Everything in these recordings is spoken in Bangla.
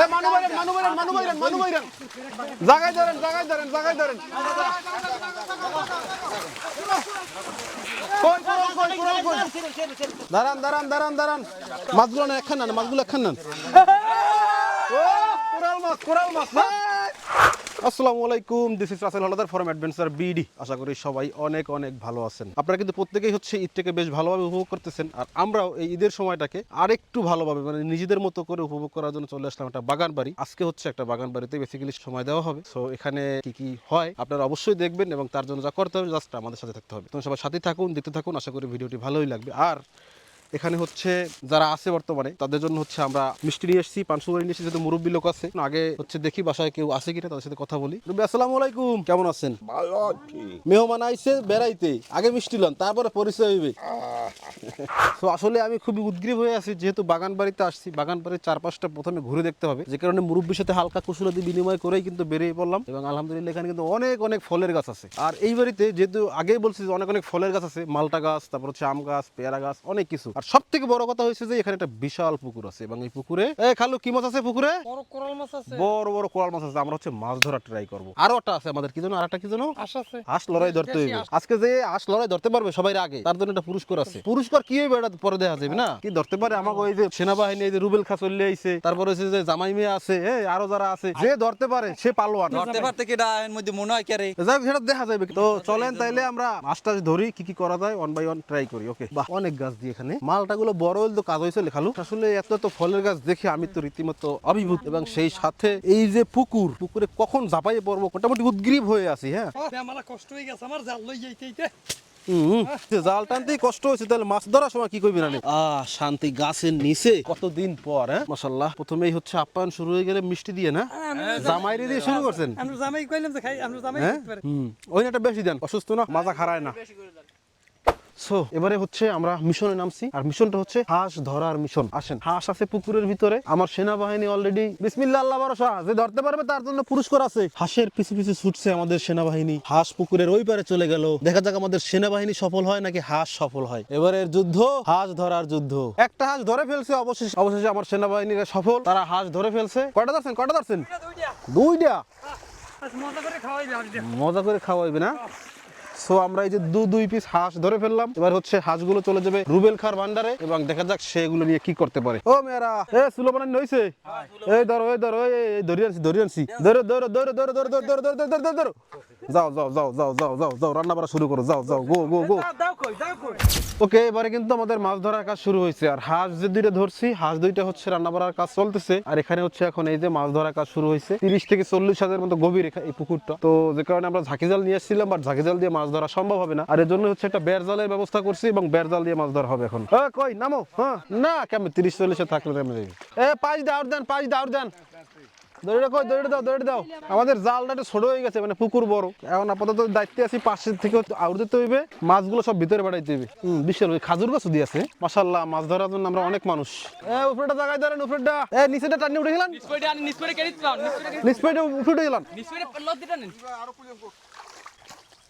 এ মানু বাইরেন মানু বাইরেন মানু বাইরেন মানু বাইরেন জাগাই ধরেন জাগাই ধরেন জাগাই ধরেন। কই কই কই দাঁড়ান দাঁড়ান দাঁড়ান দাঁড়ান। মাছগুলো না একখান নেন মাছগুলো একখান নেন। কোরাল মাছ কোরাল মাছ। আসসালামু আলাইকুম this is Rasel Haldar from adventure BD আশা করি সবাই অনেক অনেক ভালো আছেন। আপনারা কিন্তু প্রত্যেকেই হচ্ছে ঈদটাকে বেশ ভালোভাবে উপভোগ করতেছেন, আর আমরাও এই ঈদের সময়টাকে আরেকটু ভালোভাবে মানে নিজেদের মতো করে উপভোগ করার জন্য চলে আসলাম একটা বাগান বাড়ি। আজকে হচ্ছে একটা বাগান বাড়িতে বেসিক্যালি সময় দেওয়া হবে। সো এখানে কি কি হয় আপনারা অবশ্যই দেখবেন এবং তার জন্য যা করতে হবে জাস্ট আমাদের সাথে থাকতে হবে। তোমরা সবাই সাথে থাকুন, দেখতে থাকুন, আশা করি ভিডিওটি ভালোই লাগবে। আর এখানে হচ্ছে যারা আছে বর্তমানে তাদের জন্য হচ্ছে আমরা মিষ্টি নিয়ে এসেছি পানসুপারি নিয়ে এসেছি যেহেতু মুরব্বী লোক আছে। আগে হচ্ছে দেখি বাসায় কেউ আছে কিনা তাদের সাথে কথা বলি। রুবি আসসালামু আলাইকুম। কেমন আছেন? ভালো আছি। মেহমান আইছে বেড়াইতে। আগে মিষ্টি লন তারপরে পরিচয় হইবে। তো আসলে আমি খুবই উদ্গ্রীব হয়ে আছি যেহেতু বাগান বাড়িতে আসছি। বাগান বাড়ির চারপাশটা প্রথমে ঘুরে দেখতে হবে। যে কারণে মুরব্বীর সাথে হালকা কুশলাদি বিনিময় করেই কিন্তু বেরিয়ে পড়লাম। এবং আলহামদুলিল্লাহ এখানে কিন্তু অনেক অনেক ফলের গাছ আছে। আর এই বাড়িতে যেহেতু আগেই বলছি যে অনেক অনেক ফলের গাছ আছে। মালটা গাছ তারপর হচ্ছে আম গাছ পেয়ারা গাছ অনেক কিছু। আর সব থেকে বড় কথা হয়েছে যে এখানে একটা বিশাল পুকুর আছে এবং এই পুকুরে খালু কি মাছ আছে পুকুরে? বড় মাছ বড় কোরাল মাছ আছে। আমরা হচ্ছে মাছ ধরা ট্রাই করব। আরও একটা আছে আমাদের কি জানো আর একটা কি জানো আশ লড়াই ধরতে হইবে। আজকে যে হাঁস লড়াই ধরতে পারবে সবাই আগে তার জন্য একটা পুরস্কার আছে। পুরস্কার কি হইবে এটা পরে দেখা যাবে না? কি ধরতে পারে? আমাকে ওই যে সেনাবাহিনী এই যে রুবেল খা চলে আইছে। তারপরে হচ্ছে যে জামাই মেয়ে আছে এই আরও যারা আছে যে ধরতে পারে সে পালোয়ান। ধরতে পারতে কি এর মধ্যে মনে হয় কে রে যাই সেটা দেখা যাবে। তো চলেন তাইলে আমরা মাছটা ধরি কি কি করা যায় ওয়ান বাই ওয়ান ট্রাই করি ওকে বাহ অনেক গাছ দিয়ে এখানে মালটা গুলো বড় হইলে তো কাজ হয়েছে লেখালু আসলে এত এত ফলের গাছ দেখে আমি তো রীতিমতো অভিভূত। এবং সেই সাথে এই যে পুকুর পুকুরে কখন ঝাঁপাইয়ে পড়ব মোটামুটি উদ্গ্রীব হয়ে আছি হ্যাঁ। আমার কষ্ট হয়ে গেছে আমার জাল লই যাইতে জাল টানতেই কষ্ট হয়েছে তাহলে মাছ ধরার সময় কি করবি না আহ শান্তি গাছের নিচে কতদিন পর হ্যাঁ? মাসাল্লাহ প্রথমেই হচ্ছে আপ্যায়ন শুরু হয়ে গেলে মিষ্টি দিয়ে না? জামাইরে দিয়ে শুরু করছেন? আমরা জামাই কইলাম যে খাই আমরা জামাই হ্যাঁ? ওই একটা বেশি দেন অসুস্থ না মাজা খারায় না। সো এবারে হচ্ছে আমরা মিশনে নামছি আর মিশনটা হচ্ছে হাঁস ধরার মিশন। আসেন হাঁস আছে পুকুরের ভিতরে। আমার সেনাবাহিনী অলরেডি বিসমিল্লা আল্লাহ ভরসা যে ধরতে পারবে তার জন্য পুরস্কার আছে। হাঁসের পিছু পিছু ছুটছে আমাদের সেনাবাহিনী। হাঁস পুকুরের ওই পারে চলে গেল। দেখা যাক আমাদের সেনাবাহিনী সফল হয় নাকি হাঁস সফল হয়। এবারের যুদ্ধ হাঁস ধরার যুদ্ধ। একটা হাঁস ধরে ফেলছে অবশেষে। অবশেষে আমার সেনাবাহিনীরা সফল। তারা হাঁস ধরে ফেলছে। কয়টা ধরছেন? কয়টা ধরছেন? দুইটা। মজা করে খাওয়াইবে না? সো আমরা এই যে দু দুই পিস হাঁস ধরে ফেললাম এবার হচ্ছে হাঁসগুলো চলে যাবে রুবেল খার ভান্ডারে এবং দেখা যাক সেগুলো নিয়ে কি করতে পারে ও মেয়েরা এ সুলো বানানি হইছে এই ধরো এই ধরো এই ধরি আনছি ধরি আনছি ধরো ধরো ধরো ধরো ধরো ধরো ধরো ধরো ধরো ধরো যাও যাও যাও যাও যাও যাও যাও রান্না বাড়া শুরু করো যাও যাও গো গো গো দাও কই দাও কই ওকে এবারে কিন্তু আমাদের মাছ ধরার কাজ শুরু হয়েছে আর হাঁস যে দুইটা ধরছি হাঁস দুইটা হচ্ছে রান্না বাড়ার কাজ চলতেছে আর এখানে হচ্ছে এখন এই যে মাছ ধরার কাজ শুরু হয়েছে তিরিশ থেকে চল্লিশ হাজার মতো গভীর এই পুকুরটা তো যে কারণে আমরা ঝাঁকি জাল নিয়ে এসেছিলাম বাট ঝাঁকি জাল দিয়ে মাছ ধরা সম্ভব হবে না। আর এর জন্য হচ্ছে একটা বের জালের ব্যবস্থা করছি এবং বের জাল দিয়ে মাছ ধরা হবে এখন। এ, কই? নামো। হ্যাঁ। না কেমন তিরিশ চল্লিশে থাকলে কেমন যাবে? এ পাঁচ দাউর দেন পাঁচ দাউর দেন। দড়িটা কই? দড়িটা দাও দড়িটা দাও। আমাদের জালটা একটু ছোট হয়ে গেছে মানে পুকুর বড়। এখন আপাতত দায়িত্বে আছি পাশে থেকে আউট দিতে হইবে। মাছগুলো সব ভিতরে বাড়াইতে হইবে। হুম বিশাল খাজুর গাছ দিয়ে আছে। মাশাল্লাহ মাছ ধরার জন্য আমরা অনেক মানুষ। এ উপরেটা জায়গায় ধরেন উপরেটা এ নিচেটা টানি উঠে গেলাম নিচপেটে উঠে গেলাম লদ দিটা নেন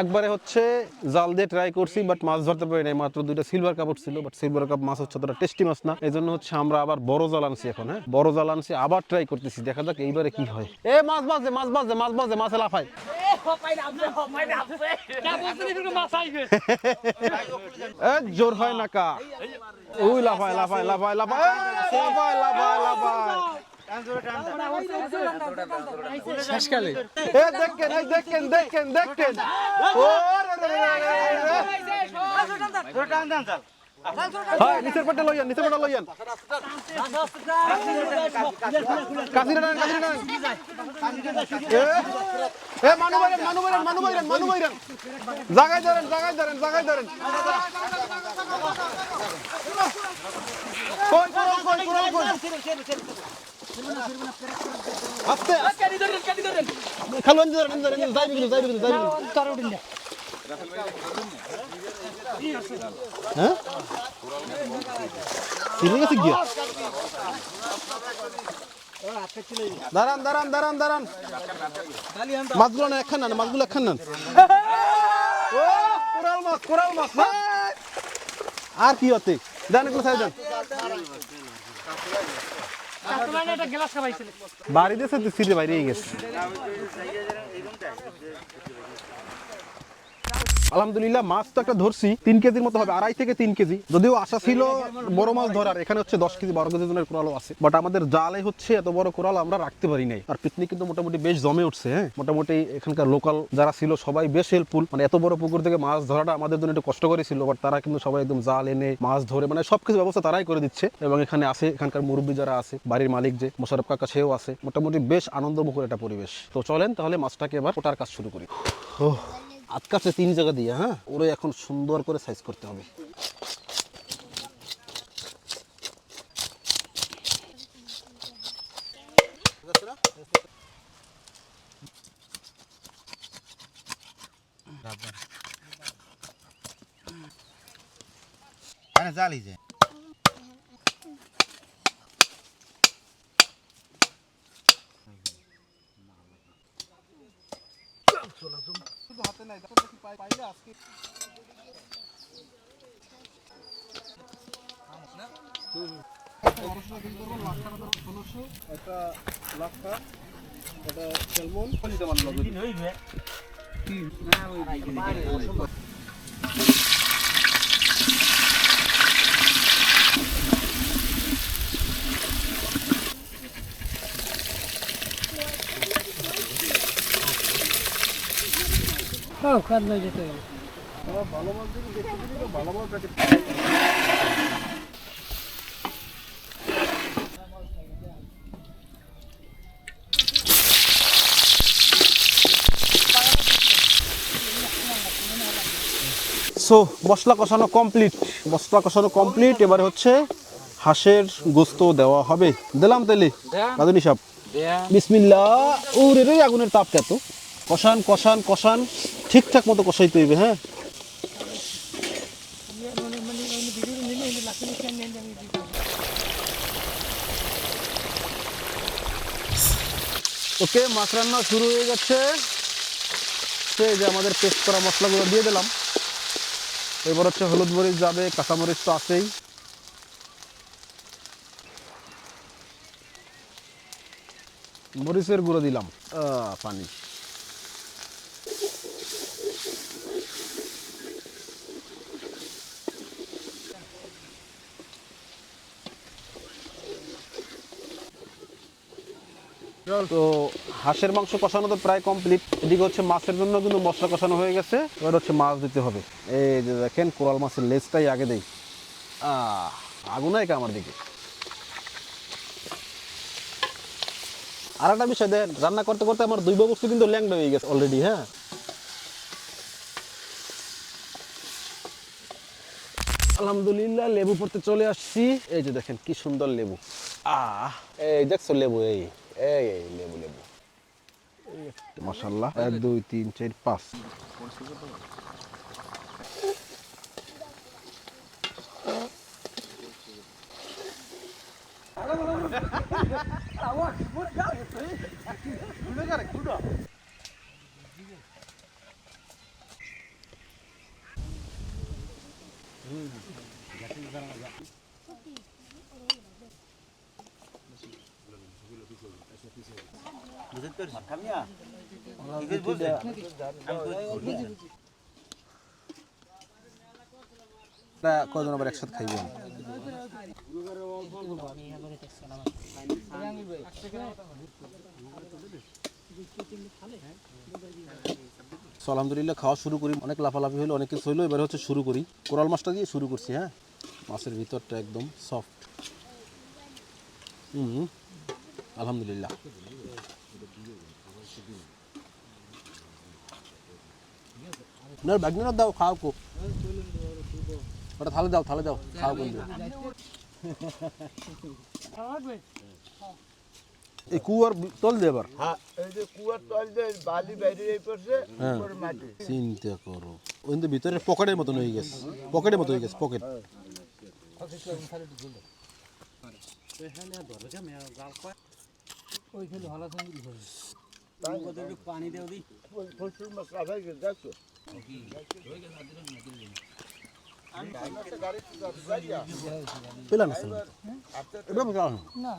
একবারে হচ্ছে জাল দিয়ে ট্রাই করছি বাট মাছ ধরতে পারি নাই। মাত্র দুইটা সিলভার কাপড় ছিল বাট সিলভার কাপ মাছ হচ্ছে অতটা টেস্টি মাছ না। এই জন্য হচ্ছে আমরা আবার বড় জাল আনছি এখন হ্যাঁ? বড় জাল আনছি আবার ট্রাই করতেছি দেখা যাক এইবারে কি হয়। এ মাছ বাজে মাছ বাজে মাছ বাজে মাছে লাফায়। কে বলছেন এরকম মাছ আইবে? জোর হয় না কা? ওই লাফায় লাফায় লাফায় লাফায় লাফায় লাফায় লাফায়। শেষকালে দেখেন দেখেন দেখেন দেখেন। হয় নিচের পেটে লইয়ান নিচের পেটে মানু মানু মানু মানু ধরেন জাগাই ধরেন জাগাই ধরেন আস্তে কেড়ে ধরেন কেড়ে ধরেন। খালো আনতে ধরেন ধরেন। যাই বিগুলো যাই বিগুলো যাই বিগুলো হ্যাঁ? গিয়া। দাঁড়ান দাঁড়ান দাঁড়ান দাঁড়ান। মাছগুলো না একখান না মাছগুলো একখান নেন। ও কোরাল মাছ কোরাল মাছ। আর কি হতে দেন সাইড দেন। কাস্টমার সে সিটে বাইরে গেছে। আলহামদুলিল্লাহ মাছ তো একটা ধরছি তিন কেজির মতো হবে আড়াই থেকে তিন কেজি। যদিও আশা ছিল বড় মাছ ধরার এখানে হচ্ছে দশ কেজি বারো কেজি জনের কোরালও আছে। বাট আমাদের জালে হচ্ছে এত বড় কোরাল আমরা রাখতে পারি নাই। আর পিকনিক কিন্তু মোটামুটি বেশ জমে উঠছে হ্যাঁ? মোটামুটি এখানকার লোকাল যারা ছিল সবাই বেশ হেল্পফুল মানে এত বড় পুকুর থেকে মাছ ধরাটা আমাদের জন্য একটু কষ্ট করে ছিল বাট তারা কিন্তু সবাই একদম জাল এনে মাছ ধরে মানে সবকিছু ব্যবস্থা তারাই করে দিচ্ছে। এবং এখানে আছে এখানকার মুরব্বী যারা আছে বাড়ির মালিক যে মোশারফ কাকা সেও আছে। মোটামুটি বেশ আনন্দমুখর একটা পরিবেশ। তো চলেন তাহলে মাছটাকে এবার ওটার কাজ শুরু করি। ওহ, আজকাছে তিন জায়গা দিয়ে হ্যাঁ? ওরে এখন সুন্দর করে সাইজ করতে হবে। আরে জালি যে একটা লাফা একটা স্যালমন ও যেতে হবে সো মশলা কষানো কমপ্লিট মশলা কষানো কমপ্লিট এবারে হচ্ছে হাঁসের গোস্ত দেওয়া হবে। দিলাম তেলে রাধুনি সাহেব। বিসমিল্লা ওরে রে আগুনের তাপ কত কষান কষান কষান। ঠিকঠাক মতো কষাইতে হইবে হ্যাঁ? ওকে, মাছ রান্না শুরু হয়ে গেছে। সে যে আমাদের পেস্ট করা মশলাগুলো দিয়ে দিলাম। এবার হচ্ছে হলুদ মরিচ যাবে কাঁচামরিচ তো আছেই। মরিচের গুঁড়ো দিলাম। পানি। তো হাঁসের মাংস কষানো তো প্রায় কমপ্লিট এদিকে হচ্ছে মাছের জন্য কিন্তু মশলা কষানো হয়ে গেছে। এবার হচ্ছে মাছ দিতে হবে। এই যে দেখেন, কোরাল মাছের লেজটাই আগে দেই। আহ আগুনাই আমার দিকে। আর একটা বিষয় দেন, রান্না করতে করতে আমার দুই বস্তু কিন্তু ল্যাংডা হয়ে গেছে অলরেডি হ্যাঁ। আলহামদুলিল্লাহ, লেবু পড়তে চলে আসছি। এই যে দেখেন, কি সুন্দর লেবু। আহ, এই দেখছ লেবু, এই। এই লেবু লেবু। মাসাল্লাহ এক দুই তিন চার পাঁচ। কজন আবার একসাথে খাইবেন So, আলহামদুলিল্লাহ খাওয়া শুরু করি। অনেক লাফালাফি হলো অনেক কিছু হলো এবার হচ্ছে শুরু করি। কোরাল মাছটা দিয়ে শুরু করছি হ্যাঁ? মাছের ভিতরটা একদম সফট হুম। আলহামদুলিল্লাহ। না ব্যাগনা দাও খাও কো ওটা থালে দাও থালে দাও খাও কিন্তু এই কুয়ার তল দে এবার হ্যাঁ এই যে কুয়ার তল দিয়ে বালি বাইরে এই পড়ছে হ্যাঁ। মাটি চিন্তা করো কিন্তু ভিতরে পকেটের মতন হয়ে গেছে পকেটের মতো হয়ে গেছে পকেট পেলাম আছে এটা পেলাম না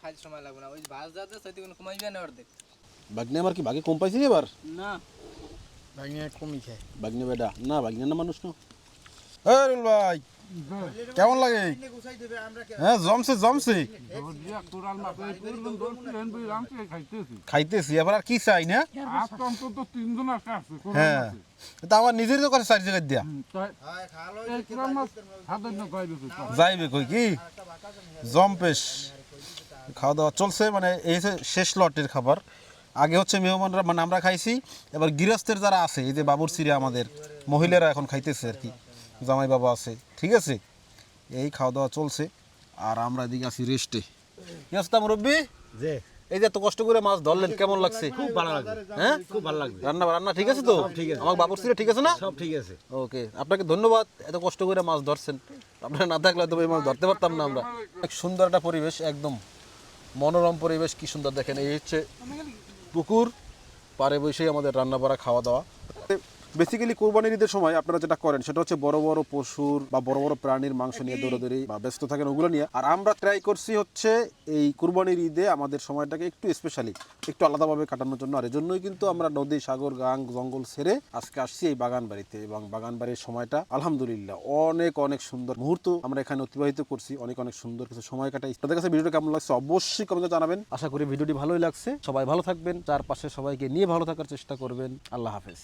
খালি সময় লাগবে না ওই বাস যাতে সাথে কোনো কমাইবে না অর্ধেক বাগনে আমার কি ভাগে কম পাইছি রে এবার না বাগনে বেডা না বাগনে না মানুষ না হ্যাঁ রুল ভাই কেমন লাগে? হ্যাঁ জমছে জমছে। খাইতেছি এবার আর কি চাই, না? হ্যাঁ। তা আমার নিজের তো করে চারি দিয়া। যাইবে কই কি? জম্পেশ খাওয়া দাওয়া চলছে মানে এই হচ্ছে শেষ লটের খাবার। আগে হচ্ছে মেহমানরা মানে আমরা খাইছি, এবার গৃহস্থের যারা আছে, এই যে বাবুর সিরে আমাদের, মহিলারা এখন খাইতেছে আর কি। জামাই বাবা আছে ঠিক আছে? এই খাওয়া দাওয়া চলছে আর আমরা এদিকে আছি রেস্টে অবস্থা মুরব্বী? যে এই যে এত কষ্ট করে মাছ ধরলেন কেমন লাগছে? খুব ভালো লাগবে হ্যাঁ? খুব ভালো লাগবে রান্না বান্না ঠিক আছে তো? ঠিক আছে। আমার বাবুর ঠিক আছে না? সব ঠিক আছে। ওকে আপনাকে ধন্যবাদ এত কষ্ট করে মাছ ধরছেন। আপনারা না থাকলে তো এই মাছ ধরতে পারতাম না আমরা। এক সুন্দর একটা পরিবেশ একদম মনোরম পরিবেশ কি সুন্দর দেখেন। এই হচ্ছে পুকুর পারে বসেই আমাদের রান্না বাড়া খাওয়া দাওয়া বেসিক্যালি কোরবানির ঈদের সময় আপনারা যেটা করেন সেটা হচ্ছে বড় বড় পশুর বা বড় বড় প্রাণীর মাংস নিয়ে দৌড়াদৌড়ি বা ব্যস্ত থাকেন ওগুলো নিয়ে। আর আমরা ট্রাই করছি হচ্ছে এই কোরবানির ঈদে আমাদের সময়টাকে একটু স্পেশালি একটু আলাদাভাবে কাটানোর জন্য। আর এজন্যই কিন্তু আমরা নদী সাগর গাং জঙ্গল ছেড়ে আজকে আসছি এই বাগান বাড়িতে। এবং বাগান বাড়ির সময়টা আলহামদুলিল্লাহ অনেক অনেক সুন্দর মুহূর্ত আমরা এখানে অতিবাহিত করছি। অনেক অনেক সুন্দর কিছু সময় কাটাই। তাদের কাছে ভিডিওটা কেমন লাগছে অবশ্যই কমেন্টে জানাবেন। আশা করি ভিডিওটি ভালোই লাগছে। সবাই ভালো থাকবেন চারপাশে সবাইকে নিয়ে ভালো থাকার চেষ্টা করবেন। আল্লাহ হাফেজ।